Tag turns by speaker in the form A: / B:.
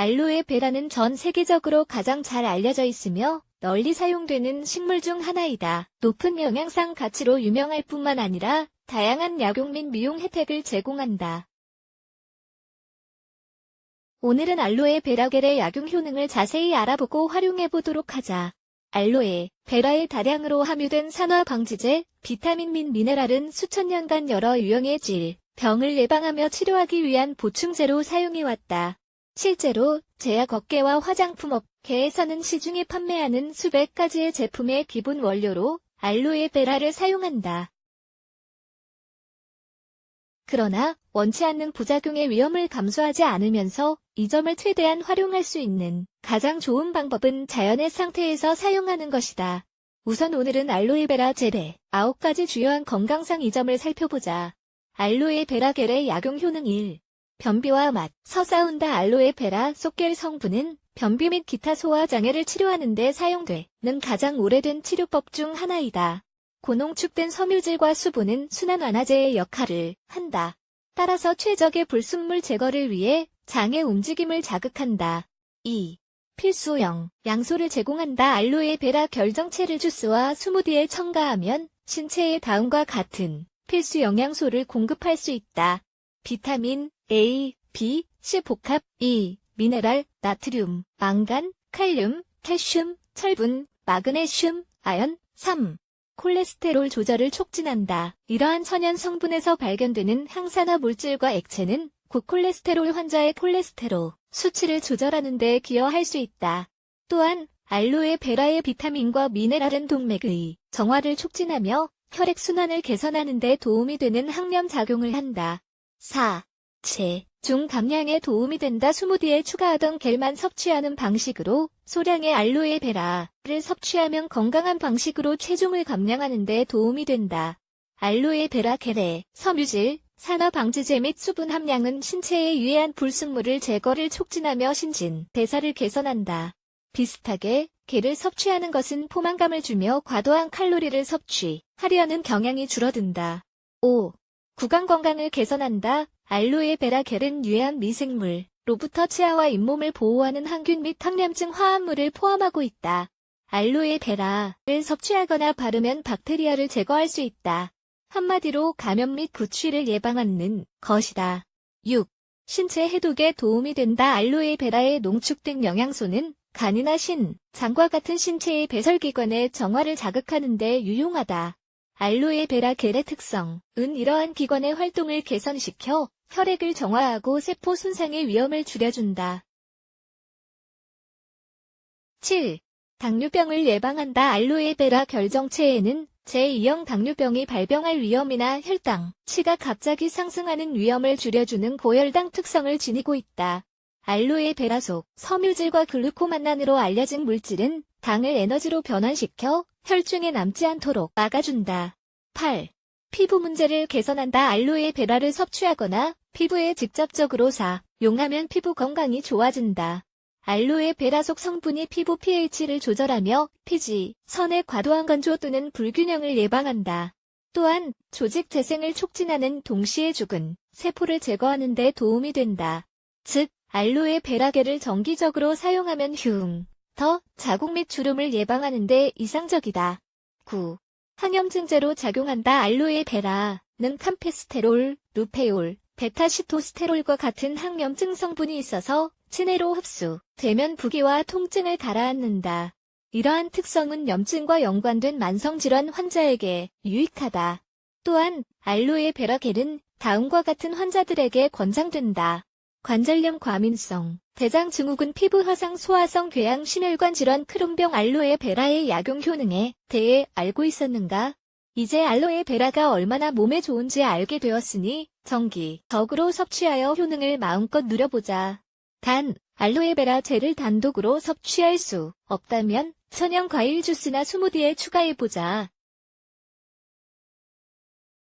A: 알로에 베라는 전 세계적으로 가장 잘 알려져 있으며 널리 사용되는 식물 중 하나이다. 높은 영양상 가치로 유명할 뿐만 아니라 다양한 약용 및 미용 혜택을 제공한다. 오늘은 알로에 베라겔의 약용 효능을 자세히 알아보고 활용해 보도록 하자. 알로에, 베라에 다량으로 함유된 산화 방지제, 비타민 및 미네랄은 수천 년간 여러 유형의 질, 병을 예방하며 치료하기 위한 보충제로 사용해왔다. 실제로 제약 업계와 화장품 업계에서는 시중에 판매하는 수백 가지의 제품의 기본 원료로 알로에 베라를 사용한다. 그러나 원치 않는 부작용의 위험을 감수하지 않으면서 이 점을 최대한 활용할 수 있는 가장 좋은 방법은 자연의 상태에서 사용하는 것이다. 우선 오늘은 알로에베라 젤의 9가지 주요한 건강상 이점을 살펴보자. 알로에베라 겔의 약용 효능 1. 변비와 맛, 서사운다 알로에베라 속겔 성분은 변비 및 기타 소화 장애를 치료하는 데 사용되는 가장 오래된 치료법 중 하나이다. 고농축된 섬유질과 수분은 순환 완화제의 역할을 한다. 따라서 최적의 불순물 제거를 위해 장의 움직임을 자극한다. 2. 필수형, 양소를 제공한다. 알로에 베라 결정체를 주스와 스무디에 첨가하면 신체에 다음과 같은 필수 영양소를 공급할 수 있다. 비타민 A, B, C 복합, E, 미네랄, 나트륨, 망간, 칼륨, 칼슘, 철분, 마그네슘, 아연, 3. 콜레스테롤 조절을 촉진한다. 이러한 천연 성분에서 발견되는 항산화 물질과 액체는 고콜레스테롤 환자의 콜레스테롤 수치를 조절하는 데 기여할 수 있다. 또한 알로에 베라의 비타민과 미네랄은 동맥의 정화를 촉진하며 혈액순환을 개선하는 데 도움이 되는 항염 작용을 한다. 4. 체, 중 감량에 도움이 된다. 스무디에 추가하던 겔만 섭취하는 방식으로 소량의 알로에 베라를 섭취하면 건강한 방식으로 체중을 감량하는 데 도움이 된다. 알로에 베라 겔의 섬유질, 산화 방지제 및 수분 함량은 신체에 유해한 불순물을 제거를 촉진하며 신진, 대사를 개선한다. 비슷하게 겔을 섭취하는 것은 포만감을 주며 과도한 칼로리를 섭취하려는 경향이 줄어든다. 5. 구강 건강을 개선한다. 알로에 베라 겔은 유해한 미생물, 로부터 치아와 잇몸을 보호하는 항균 및 항염증 화합물을 포함하고 있다. 알로에 베라를 섭취하거나 바르면 박테리아를 제거할 수 있다. 한마디로 감염 및 구취를 예방하는 것이다. 6. 신체 해독에 도움이 된다. 알로에 베라의 농축된 영양소는 간이나 신, 장과 같은 신체의 배설기관의 정화를 자극하는 데 유용하다. 알로에 베라 겔의 특성 은 이러한 기관의 활동을 개선시켜 혈액을 정화하고 세포 손상의 위험을 줄여준다. 7. 당뇨병을 예방한다. 알로에 베라 결정체에는 제2형 당뇨병이 발병할 위험이나 혈당, 치가 갑자기 상승하는 위험을 줄여주는 고혈당 특성을 지니고 있다. 알로에 베라 속 섬유질과 글루코만난으로 알려진 물질은 당을 에너지로 변환시켜 혈중에 남지 않도록 막아준다. 8. 피부 문제를 개선한다. 알로에 베라를 섭취하거나 피부에 직접적으로 사 용하면 피부 건강이 좋아진다. 알로에 베라 속 성분이 피부 pH를 조절하며 피지, 선의 과도한 건조 또는 불균형을 예방한다. 또한 조직 재생을 촉진하는 동시에 죽은 세포를 제거하는 데 도움이 된다. 즉, 알로에 베라겔을 정기적으로 사용하면 흉, 더 자국 및 주름을 예방하는 데 이상적이다. 9. 항염증제로 작용한다. 알로에 베라는 캄페스테롤, 루페올, 베타시토스테롤과 같은 항염증 성분이 있어서 체내로 흡수되면 부기와 통증을 가라앉는다. 이러한 특성은 염증과 연관된 만성질환 환자에게 유익하다. 또한 알로에 베라겔은 다음과 같은 환자들에게 권장된다. 관절염 과민성, 대장 증후군 피부 화상 소화성 궤양 심혈관 질환 크론병 알로에 베라의 약용 효능에 대해 알고 있었는가? 이제 알로에 베라가 얼마나 몸에 좋은지 알게 되었으니 정기적으로 섭취하여 효능을 마음껏 누려보자. 단, 알로에 베라 젤을 단독으로 섭취할 수 없다면 천연 과일 주스나 스무디에 추가해보자.